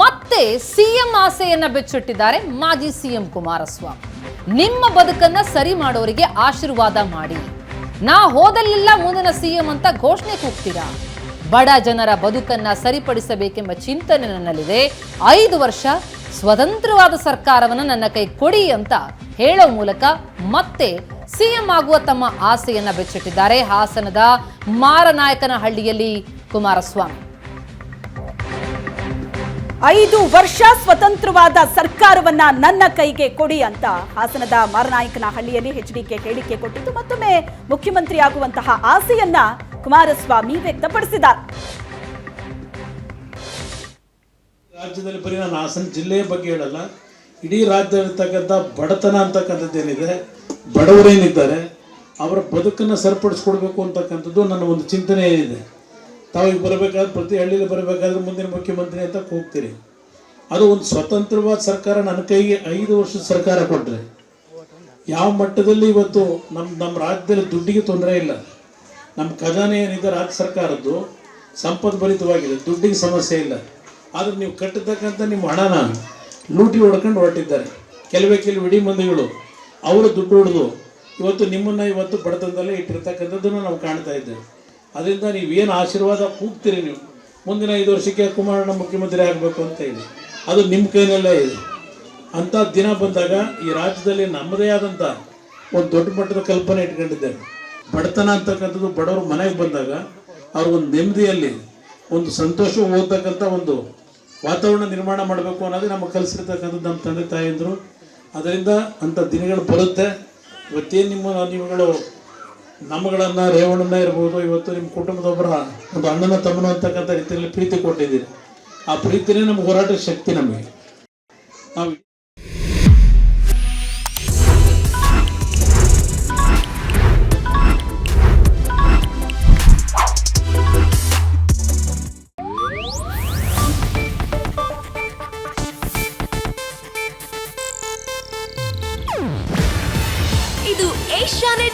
ಮತ್ತೆ ಸಿಎಂ ಆಸೆಯನ್ನ ಬಿಚ್ಚಿಟ್ಟಿದ್ದಾರೆ ಮಾಜಿ ಸಿಎಂ ಕುಮಾರಸ್ವಾಮಿ. ನಿಮ್ಮ ಬದುಕನ್ನ ಸರಿ ಮಾಡೋರಿಗೆ ಆಶೀರ್ವಾದ ಮಾಡಿ. ನಾ ಹೋದಲ್ಲಿಲ್ಲ ಮುಂದಿನ ಸಿಎಂ ಅಂತ ಘೋಷಣೆ ಕೂಗ್ತೀರಾ? ಬಡ ಜನರ ಬದುಕನ್ನ ಸರಿಪಡಿಸಬೇಕೆಂಬ ಚಿಂತನೆ ನನ್ನಲ್ಲಿದೆ. ಐದು ವರ್ಷ ಸ್ವತಂತ್ರವಾದ ಸರ್ಕಾರವನ್ನು ನನ್ನ ಕೈ ಕೊಡಿ ಅಂತ ಹೇಳೋ ಮೂಲಕ ಮತ್ತೆ ಸಿಎಂ ಆಗುವ ತಮ್ಮ ಆಸೆಯನ್ನ ಬೆಚ್ಚಿಟ್ಟಿದ್ದಾರೆ ಹಾಸನದ ಮಾರನಾಯಕನಹಳ್ಳಿಯಲ್ಲಿ ಕುಮಾರಸ್ವಾಮಿ. ಐದು ವರ್ಷ ಸ್ವತಂತ್ರವಾದ ಸರ್ಕಾರವನ್ನ ನನ್ನ ಕೈಗೆ ಕೊಡಿ ಅಂತ ಹಾಸನದ ಮಾರನಾಯಕನ ಹಳ್ಳಿಯಲ್ಲಿ ಎಚ್ಡಿಕೆ ಹೇಳಿಕೆ ಕೊಟ್ಟಿದ್ದು, ಮತ್ತೊಮ್ಮೆ ಮುಖ್ಯಮಂತ್ರಿ ಆಗುವಂತಹ ಆಸೆಯನ್ನ ಕುಮಾರಸ್ವಾಮಿ ವ್ಯಕ್ತಪಡಿಸಿದ್ದಾರೆ. ರಾಜ್ಯದಲ್ಲಿ ಬರೀ ನಾನು ಹಾಸನ ಜಿಲ್ಲೆಯ ಬಗ್ಗೆ ಹೇಳಲ್ಲ, ಇಡೀ ರಾಜ್ಯದಲ್ಲಿರ್ತಕ್ಕಂಥ ಬಡತನ ಅಂತಕ್ಕಂಥದ್ದು ಏನಿದೆ ಬಡವರೇನಿದ್ದಾರೆ ಅವರ ಬದುಕನ್ನು ಸರಿಪಡಿಸ್ಕೊಡ್ಬೇಕು ಅಂತಕ್ಕಂಥದ್ದು ನನ್ನ ಒಂದು ಚಿಂತನೆ ಏನಿದೆ. ತಾವು ಈಗ ಬರಬೇಕಾದ್ರೆ ಪ್ರತಿ ಹಳ್ಳಿಲಿ ಬರಬೇಕಾದ್ರೆ ಮುಂದಿನ ಮುಖ್ಯಮಂತ್ರಿ ಅಂತ ಹೋಗ್ತೀರಿ ಅದು ಒಂದು ಸ್ವತಂತ್ರವಾದ ಸರ್ಕಾರ ನನ್ನ ಕೈಗೆ ಐದು ವರ್ಷದ ಸರ್ಕಾರ ಕೊಟ್ಟರೆ ಯಾವ ಮಟ್ಟದಲ್ಲಿ ಇವತ್ತು ನಮ್ಮ ನಮ್ಮ ರಾಜ್ಯದಲ್ಲಿ ದುಡ್ಡಿಗೆ ತೊಂದರೆ ಇಲ್ಲ. ನಮ್ಮ ಖಜಾನೆ ಏನಿದೆ ರಾಜ್ಯ ಸರ್ಕಾರದ್ದು ಸಂಪದ್ಭರಿತವಾಗಿದೆ ದುಡ್ಡಿಗೆ ಸಮಸ್ಯೆ ಇಲ್ಲ. ಆದರೆ ನೀವು ಕಟ್ಟತಕ್ಕಂಥ ನಿಮ್ಮ ಹಣನ ಲೂಟಿ ಹೊಡ್ಕೊಂಡು ಹೊರಟಿದ್ದಾರೆ. ಕೆಲವೇ ಕೆಲವು ಇಡೀ ಮಂದಿಗಳು ಅವರು ದುಡ್ಡು ಹೊಡೆದು ಇವತ್ತು ನಿಮ್ಮನ್ನು ಇವತ್ತು ಬಡತನದಲ್ಲೇ ಇಟ್ಟಿರ್ತಕ್ಕಂಥದ್ದನ್ನು ನಾವು ಕಾಣ್ತಾ ಇದ್ದೇವೆ. ಅದರಿಂದ ನೀವೇನು ಆಶೀರ್ವಾದ ಕೂಗ್ತೀರಿ ನೀವು? ಮುಂದಿನ ಐದು ವರ್ಷಕ್ಕೆ ಕುಮಾರಣ್ಣ ಮುಖ್ಯಮಂತ್ರಿ ಆಗಬೇಕು ಅಂತ ಇದೆ. ಅದು ನಿಮ್ಮ ಕೈನಲ್ಲೇ ಇದೆ. ಅಂಥ ದಿನ ಬಂದಾಗ ಈ ರಾಜ್ಯದಲ್ಲಿ ನಮ್ಮದೇ ಆದಂಥ ಒಂದು ದೊಡ್ಡ ಮಟ್ಟದ ಕಲ್ಪನೆ ಇಟ್ಕೊಂಡಿದ್ದೇನೆ. ಬಡತನ ಅಂತಕ್ಕಂಥದ್ದು ಬಡವರು ಮನೆಗೆ ಬಂದಾಗ ಅವ್ರಿಗೊಂದು ನೆಮ್ಮದಿಯಲ್ಲಿ, ಒಂದು ಸಂತೋಷ ಓದ್ತಕ್ಕಂಥ ಒಂದು ವಾತಾವರಣ ನಿರ್ಮಾಣ ಮಾಡಬೇಕು ಅನ್ನೋದೇ ನಮಗೆ ಕಲಿಸಿರ್ತಕ್ಕಂಥದ್ದು ನಮ್ಮ ತಂದೆ ತಾಯಂದರು. ಅದರಿಂದ ಅಂಥ ದಿನಗಳು ಬರುತ್ತೆ. ಇವತ್ತೇನು ನಿಮ್ಮ, ನೀವುಗಳು ನಮ್ಮಗಳನ್ನು ರೇವಣ್ಣನ ಇರ್ಬೋದು, ಇವತ್ತು ನಿಮ್ಮ ಕುಟುಂಬದೊಬ್ಬರ ಒಂದು ಅಣ್ಣನ ತಮ್ಮನ ಅಂತಕ್ಕಂಥ ರೀತಿಯಲ್ಲಿ ಪ್ರೀತಿ ಕೊಟ್ಟಿದ್ದೀರಿ. ಆ ಪ್ರೀತಿನೇ ನಮ್ಗೆ ಹೋರಾಟದ ಶಕ್ತಿ ನಮಗೆ. ನಾವು ಇದು ಏಷ್ಯಾನೆಟ್